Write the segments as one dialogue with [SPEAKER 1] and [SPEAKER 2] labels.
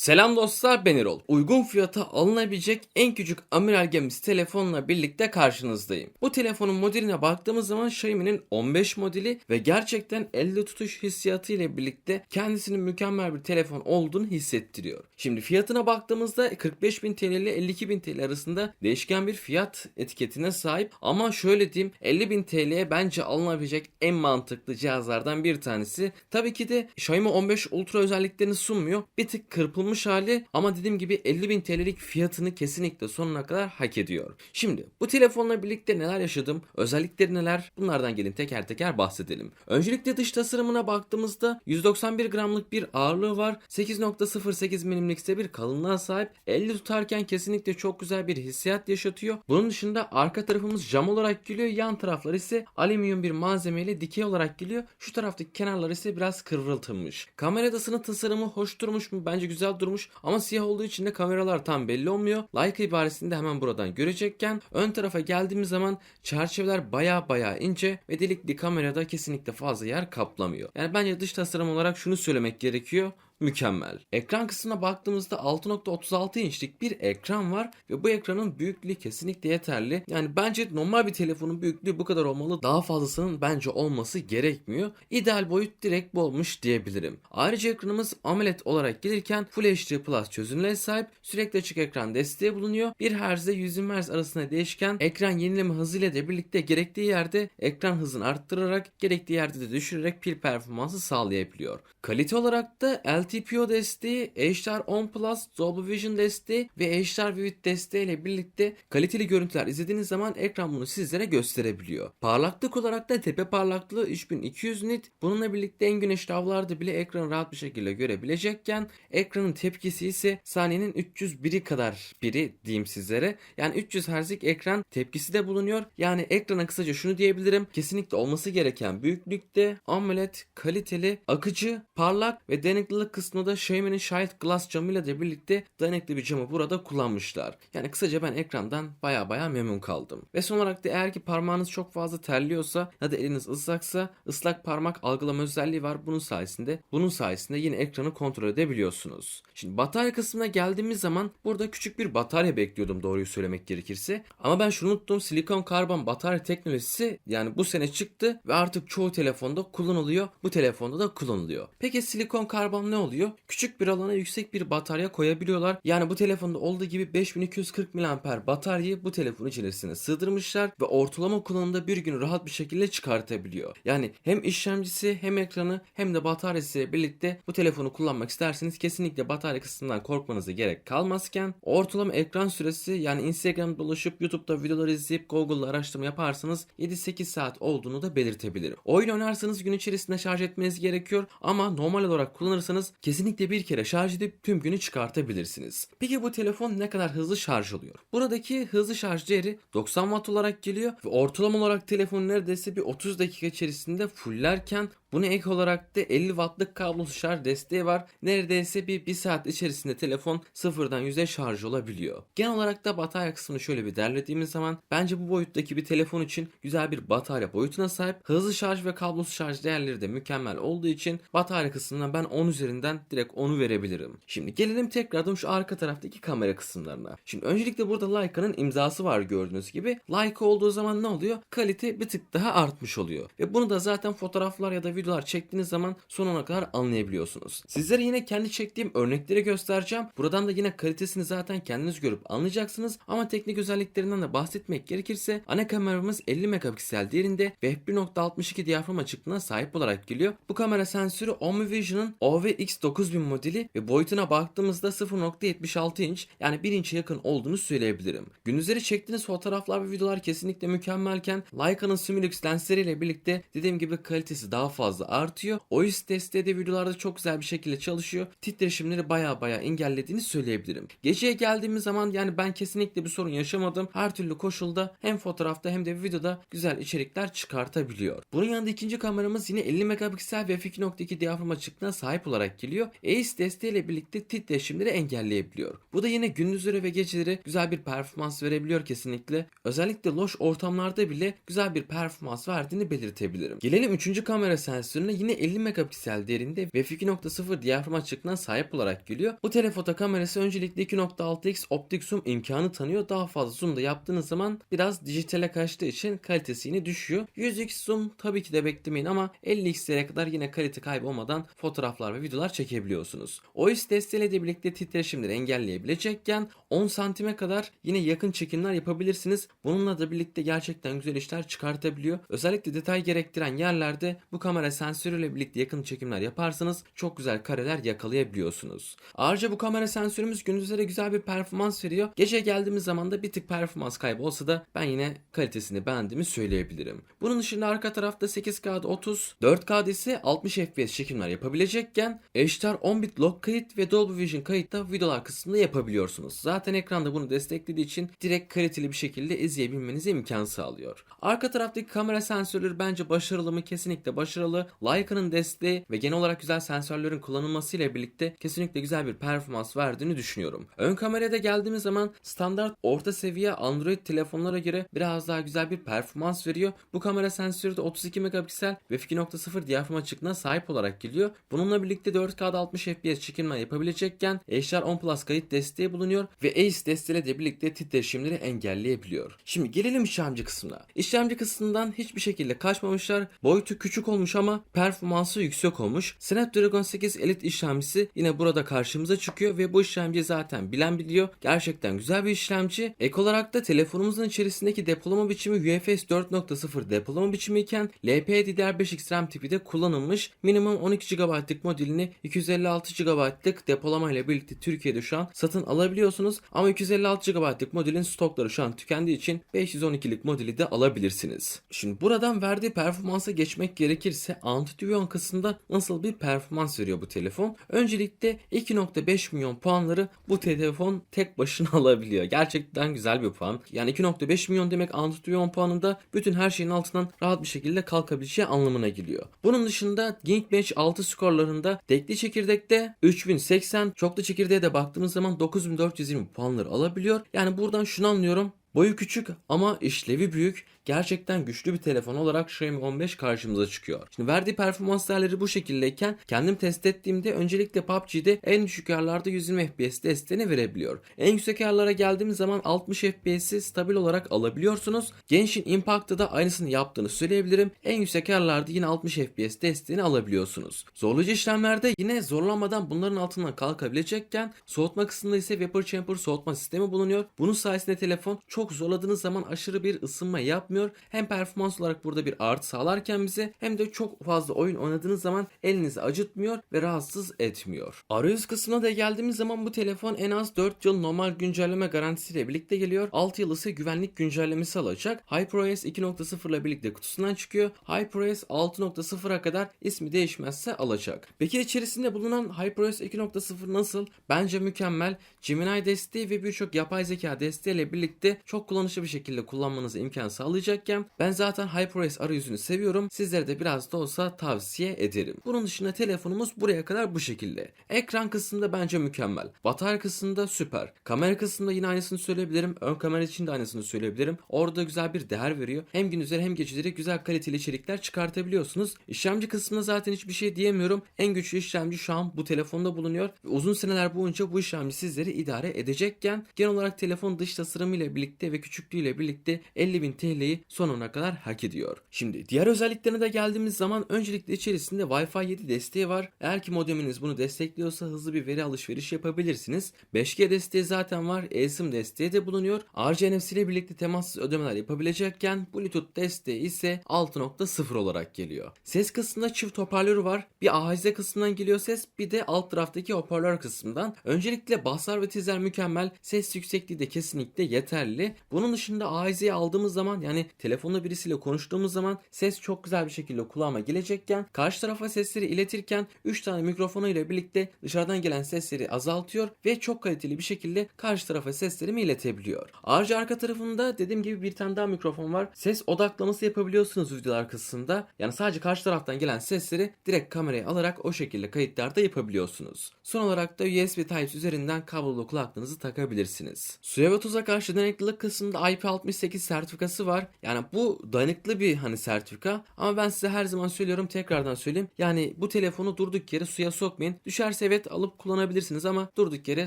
[SPEAKER 1] Selam dostlar ben Erol. Uygun fiyata alınabilecek en küçük amiral gemisi telefonla birlikte karşınızdayım. Bu telefonun modeline baktığımız zaman Xiaomi'nin 15 modeli ve gerçekten elde tutuş hissiyatı ile birlikte kendisinin mükemmel bir telefon olduğunu hissettiriyor. Şimdi fiyatına baktığımızda 45.000 TL ile 52.000 TL arasında değişken bir fiyat etiketine sahip ama şöyle diyeyim 50.000 TL'ye bence alınabilecek en mantıklı cihazlardan bir tanesi. Tabii ki de Xiaomi 15 Ultra özelliklerini sunmuyor. Bir tık kırpılmış hali ama dediğim gibi 50.000 TL'lik fiyatını kesinlikle sonuna kadar hak ediyor. Şimdi bu telefonla birlikte neler yaşadım, özellikleri neler bunlardan gelin teker teker bahsedelim. Öncelikle dış tasarımına baktığımızda 191 gramlık bir ağırlığı var. 8.08 milimlikse bir kalınlığa sahip. Elle tutarken kesinlikle çok güzel bir hissiyat yaşatıyor. Bunun dışında arka tarafımız cam olarak geliyor. Yan taraflar ise alüminyum bir malzemeyle dikey olarak geliyor. Şu taraftaki kenarlar ise biraz kıvrıltılmış. Kameradasının tasarımı hoş durmuş mu? Bence güzel durmuş. Ama siyah olduğu için de kameralar tam belli olmuyor. Leica ibaresini de hemen buradan görecekken ön tarafa geldiğimiz zaman çerçeveler baya baya ince ve delikli kamerada kesinlikle fazla yer kaplamıyor. Yani bence dış tasarım olarak şunu söylemek gerekiyor mükemmel. Ekran kısmına baktığımızda 6.36 inçlik bir ekran var ve bu ekranın büyüklüğü kesinlikle yeterli. Yani bence normal bir telefonun büyüklüğü bu kadar olmalı. Daha fazlasının bence olması gerekmiyor. İdeal boyut direkt bu olmuş diyebilirim. Ayrıca ekranımız AMOLED olarak gelirken Full HD Plus çözünürlüğe sahip sürekli açık ekran desteği bulunuyor. 1 Hz ile 120 Hz arasında değişken ekran yenileme hızıyla da birlikte gerektiği yerde ekran hızını arttırarak gerektiği yerde de düşürerek pil performansı sağlayabiliyor. Kalite olarak da LTPO desteği, HDR10 Plus, Dolby Vision desteği ve HDR Vivid desteği ile birlikte kaliteli görüntüler izlediğiniz zaman ekran bunu sizlere gösterebiliyor. Parlaklık olarak da tepe parlaklığı 3200 nit. Bununla birlikte en güneşli havalarda bile ekranı rahat bir şekilde görebilecekken ekranın tepkisi ise saniyenin 301'i kadar biri diyeyim sizlere. Yani 300 Hz'lik ekran tepkisi de bulunuyor. Yani ekrana kısaca şunu diyebilirim. Kesinlikle olması gereken büyüklükte AMOLED kaliteli, akıcı, parlak ve dayanıklılık kısmında Xiaomi'nin Shield Glass camıyla da birlikte dayanıklı bir camı burada kullanmışlar. Yani kısaca ben ekrandan baya baya memnun kaldım. Ve son olarak da eğer ki parmağınız çok fazla terliyorsa ya da eliniz ıslaksa ıslak parmak algılama özelliği var. Bunun sayesinde bunun sayesinde yine ekranı kontrol edebiliyorsunuz. Şimdi batarya kısmına geldiğimiz zaman burada küçük bir batarya bekliyordum doğruyu söylemek gerekirse. Ama ben şunu unuttum. Silikon karbon batarya teknolojisi yani bu sene çıktı ve artık çoğu telefonda kullanılıyor. Bu telefonda da kullanılıyor. Peki silikon karbon ne oluyor? Küçük bir alana yüksek bir batarya koyabiliyorlar. Yani bu telefonda olduğu gibi 5240 mAh bataryayı bu telefon içerisine sığdırmışlar ve ortalama kullanımda bir gün rahat bir şekilde çıkartabiliyor. Yani hem işlemcisi hem ekranı hem de bataryası birlikte bu telefonu kullanmak isterseniz kesinlikle batarya kısmından korkmanıza gerek kalmazken ortalama ekran süresi yani Instagram'da dolaşıp YouTube'da videolar izleyip Google'da araştırma yaparsanız 7-8 saat olduğunu da belirtebilirim. Oyun oynarsanız gün içerisinde şarj etmeniz gerekiyor ama normal olarak kullanırsanız kesinlikle bir kere şarj edip tüm günü çıkartabilirsiniz. Peki bu telefon ne kadar hızlı şarj oluyor? Buradaki hızlı şarj değeri 90 watt olarak geliyor ve ortalama olarak telefon neredeyse bir 30 dakika içerisinde fullerken Buna ek olarak da 50 wattlık kablosuz şarj desteği var. Neredeyse bir 1 saat içerisinde telefon sıfırdan 100'e şarj olabiliyor. Genel olarak da batarya kısmını şöyle bir derlediğimiz zaman bence bu boyuttaki bir telefon için güzel bir batarya boyutuna sahip. Hızlı şarj ve kablosuz şarj değerleri de mükemmel olduğu için batarya kısmına ben 10 üzerinden direkt 10'u verebilirim. Şimdi gelelim tekrardan şu arka taraftaki kamera kısımlarına. Şimdi öncelikle burada Leica'nın imzası var gördüğünüz gibi. Leica olduğu zaman ne oluyor? Kalite bir tık daha artmış oluyor. Ve bunu da zaten fotoğraflar ya da videolar çektiğiniz zaman sonuna kadar anlayabiliyorsunuz. Sizlere yine kendi çektiğim örnekleri göstereceğim. Buradan da yine kalitesini zaten kendiniz görüp anlayacaksınız. Ama teknik özelliklerinden de bahsetmek gerekirse ana kameramız 50 megapiksel değerinde ve f1.62 diyafram açıklığına sahip olarak geliyor. Bu kamera sensörü OmniVision'ın OVX9000 modeli ve boyutuna baktığımızda 0.76 inç yani 1 inçe yakın olduğunu söyleyebilirim. Gündüzleri çektiğiniz fotoğraflar ve videolar kesinlikle mükemmelken Leica'nın Sumilux lensleriyle birlikte dediğim gibi kalitesi daha fazla artıyor. OIS desteği de videolarda çok güzel bir şekilde çalışıyor. Titreşimleri baya baya engellediğini söyleyebilirim. Geceye geldiğimiz zaman yani ben kesinlikle bir sorun yaşamadım. Her türlü koşulda hem fotoğrafta hem de videoda güzel içerikler çıkartabiliyor. Bunun yanında ikinci kameramız yine 50 megapiksel ve f2.2 diyafram açıklığına sahip olarak geliyor. AIS desteğiyle birlikte titreşimleri engelleyebiliyor. Bu da yine gündüzleri ve geceleri güzel bir performans verebiliyor kesinlikle. Özellikle loş ortamlarda bile güzel bir performans verdiğini belirtebilirim. Gelelim üçüncü kamera sensörü sensörüne yine 50 megapiksel değerinde ve f2.0 diyafram açıklığına sahip olarak geliyor. Bu telefoto kamerası öncelikle 2.6x optik zoom imkanı tanıyor. Daha fazla zoom da yaptığınız zaman biraz dijitale kaçtığı için kalitesi yine düşüyor. 100x zoom tabii ki de beklemeyin ama 50x'lere kadar yine kalite kaybı olmadan fotoğraflar ve videolar çekebiliyorsunuz. OIS desteğiyle birlikte titreşimleri engelleyebilecekken 10 santime kadar yine yakın çekimler yapabilirsiniz. Bununla da birlikte gerçekten güzel işler çıkartabiliyor. Özellikle detay gerektiren yerlerde bu kamera sensörüyle birlikte yakın çekimler yaparsanız çok güzel kareler yakalayabiliyorsunuz. Ayrıca bu kamera sensörümüz gündüzlere güzel bir performans veriyor. Gece geldiğimiz zaman da bir tık performans kaybı olsa da ben yine kalitesini beğendiğimi söyleyebilirim. Bunun dışında arka tarafta 8K'da 30, 4K'da ise 60 FPS çekimler yapabilecekken HDR 10 bit log kayıt ve Dolby Vision kayıtta videolar kısmında yapabiliyorsunuz. Zaten ekranda bunu desteklediği için direkt kaliteli bir şekilde izleyebilmenize imkan sağlıyor. Arka taraftaki kamera sensörleri bence başarılı mı? Kesinlikle başarılı. Leica'nın desteği ve genel olarak güzel sensörlerin kullanılmasıyla birlikte kesinlikle güzel bir performans verdiğini düşünüyorum. Ön kamerada geldiğimiz zaman standart orta seviye Android telefonlara göre biraz daha güzel bir performans veriyor. Bu kamera sensörü de 32 megapiksel ve f2.0 diyafram açıklığına sahip olarak geliyor. Bununla birlikte 4K'da 60 FPS çekimler yapabilecekken HDR 10 Plus kayıt desteği bulunuyor ve ACE desteğiyle de birlikte titreşimleri engelleyebiliyor. Şimdi gelelim işlemci kısmına. İşlemci kısmından hiçbir şekilde kaçmamışlar. Boyutu küçük olmuş ama performansı yüksek olmuş. Snapdragon 8 Elite işlemcisi yine burada karşımıza çıkıyor ve bu işlemci zaten bilen biliyor. Gerçekten güzel bir işlemci. Ek olarak da telefonumuzun içerisindeki depolama biçimi UFS 4.0 depolama biçimi iken LPDDR5X RAM tipi de kullanılmış. Minimum 12 GB'lık modelini 256 GB'lık depolama ile birlikte Türkiye'de şu an satın alabiliyorsunuz. Ama 256 GB'lık modelin stokları şu an tükendiği için 512'lik modeli de alabilirsiniz. Şimdi buradan verdiği performansa geçmek gerekirse Antutuvion kısmında nasıl bir performans veriyor bu telefon? Öncelikle 2.5 milyon puanları bu telefon tek başına alabiliyor. Gerçekten güzel bir puan. Yani 2.5 milyon demek Antutuvion puanında bütün her şeyin altından rahat bir şekilde kalkabileceği anlamına geliyor. Bunun dışında Geekbench 6 skorlarında tekli çekirdekte 3080, çoklu çekirdeğe de baktığımız zaman 9420 puanları alabiliyor. Yani buradan şunu anlıyorum. Boyu küçük ama işlevi büyük. Gerçekten güçlü bir telefon olarak Xiaomi 15 karşımıza çıkıyor. Şimdi verdiği performans değerleri bu şekildeyken kendim test ettiğimde öncelikle PUBG'de en düşük ayarlarda 120 FPS desteğini verebiliyor. En yüksek ayarlara geldiğimiz zaman 60 FPS'i stabil olarak alabiliyorsunuz. Genshin Impact'ta da aynısını yaptığını söyleyebilirim. En yüksek ayarlarda yine 60 FPS desteğini alabiliyorsunuz. Zorlayıcı işlemlerde yine zorlanmadan bunların altından kalkabilecekken soğutma kısmında ise Vapor Chamber soğutma sistemi bulunuyor. Bunun sayesinde telefon çok zorladığınız zaman aşırı bir ısınma yapmıyor. Hem performans olarak burada bir artı sağlarken bize hem de çok fazla oyun oynadığınız zaman elinizi acıtmıyor ve rahatsız etmiyor. Arayüz kısmına da geldiğimiz zaman bu telefon en az 4 yıl normal güncelleme garantisiyle birlikte geliyor. 6 yıl ise güvenlik güncellemesi alacak. HyperOS 2.0 ile birlikte kutusundan çıkıyor. HyperOS 6.0'a kadar ismi değişmezse alacak. Peki içerisinde bulunan HyperOS 2.0 nasıl? Bence mükemmel. Gemini desteği ve birçok yapay zeka desteğiyle birlikte çok kullanışlı bir şekilde kullanmanıza imkan sağlayacakken ben zaten HyperOS arayüzünü seviyorum. Sizlere de biraz da olsa tavsiye ederim. Bunun dışında telefonumuz buraya kadar bu şekilde. Ekran kısmında bence mükemmel. Batarya kısmında süper. Kamera kısmında yine aynısını söyleyebilirim. Ön kamera için de aynısını söyleyebilirim. Orada güzel bir değer veriyor. Hem gündüzleri hem geceleri güzel kaliteli içerikler çıkartabiliyorsunuz. İşlemci kısmında zaten hiçbir şey diyemiyorum. En güçlü işlemci şu an bu telefonda bulunuyor. Uzun seneler boyunca bu işlemci sizleri idare edecekken genel olarak telefon dış tasarımıyla birlikte ve küçüklüğüyle birlikte 50.000 TL'yi sonuna kadar hak ediyor. Şimdi diğer özelliklerine de geldiğimiz zaman öncelikle içerisinde Wi-Fi 7 desteği var. Eğer ki modeminiz bunu destekliyorsa hızlı bir veri alışveriş yapabilirsiniz. 5G desteği zaten var. eSIM desteği de bulunuyor. RC NFC ile birlikte temassız ödemeler yapabilecekken Bluetooth desteği ise 6.0 olarak geliyor. Ses kısmında çift hoparlörü var. Bir AHZ kısmından geliyor ses bir de alt taraftaki hoparlör kısmından. Öncelikle baslar ve tizler mükemmel. Ses yüksekliği de kesinlikle yeterli. Bunun dışında AHZ'yi aldığımız zaman yani telefonda birisiyle konuştuğumuz zaman ses çok güzel bir şekilde kulağıma gelecekken karşı tarafa sesleri iletirken 3 tane mikrofonu ile birlikte dışarıdan gelen sesleri azaltıyor ve çok kaliteli bir şekilde karşı tarafa seslerimi iletebiliyor. Ayrıca arka tarafında dediğim gibi bir tane daha mikrofon var. Ses odaklaması yapabiliyorsunuz videolar kısmında. Yani sadece karşı taraftan gelen sesleri direkt kameraya alarak o şekilde kayıtlarda yapabiliyorsunuz. Son olarak da USB Type üzerinden kablolu kulaklığınızı takabilirsiniz. Suya ve tuza karşı dayanıklılık kısmında IP68 sertifikası var. Yani bu dayanıklı bir hani sertifika ama ben size her zaman söylüyorum tekrardan söyleyeyim. Yani bu telefonu durduk yere suya sokmayın. Düşerse evet alıp kullanabilirsiniz ama durduk yere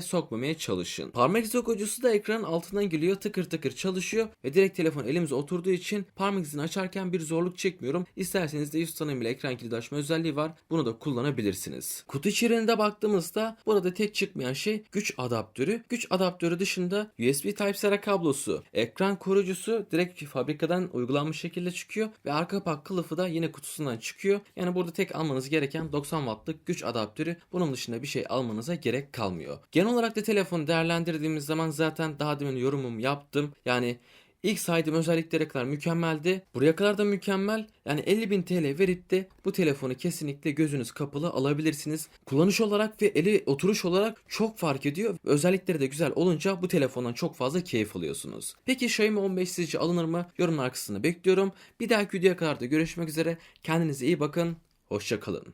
[SPEAKER 1] sokmamaya çalışın. Parmak izi okuyucusu da ekranın altından geliyor tıkır tıkır çalışıyor ve direkt telefon elimize oturduğu için parmak izini açarken bir zorluk çekmiyorum. İsterseniz de yüz tanımıyla ekran kilidi açma özelliği var. Bunu da kullanabilirsiniz. Kutu içeriğinde baktığımızda burada tek çıkmayan şey güç adaptörü. Güç adaptörü dışında USB Type-C kablosu, ekran koruyucusu direkt fabrikadan uygulanmış şekilde çıkıyor ve arka kapak kılıfı da yine kutusundan çıkıyor. Yani burada tek almanız gereken 90 wattlık güç adaptörü. Bunun dışında bir şey almanıza gerek kalmıyor. Genel olarak da telefonu değerlendirdiğimiz zaman zaten daha demin yorumumu yaptım. Yani İlk saydığım özelliklere kadar mükemmeldi. Buraya kadar da mükemmel. Yani 50.000 TL verip de bu telefonu kesinlikle gözünüz kapalı alabilirsiniz. Kullanış olarak ve eli oturuş olarak çok fark ediyor. Özellikleri de güzel olunca bu telefondan çok fazla keyif alıyorsunuz. Peki Xiaomi 15 sizce alınır mı? Yorumlar kısmını bekliyorum. Bir dahaki videoya kadar da görüşmek üzere. Kendinize iyi bakın. Hoşçakalın.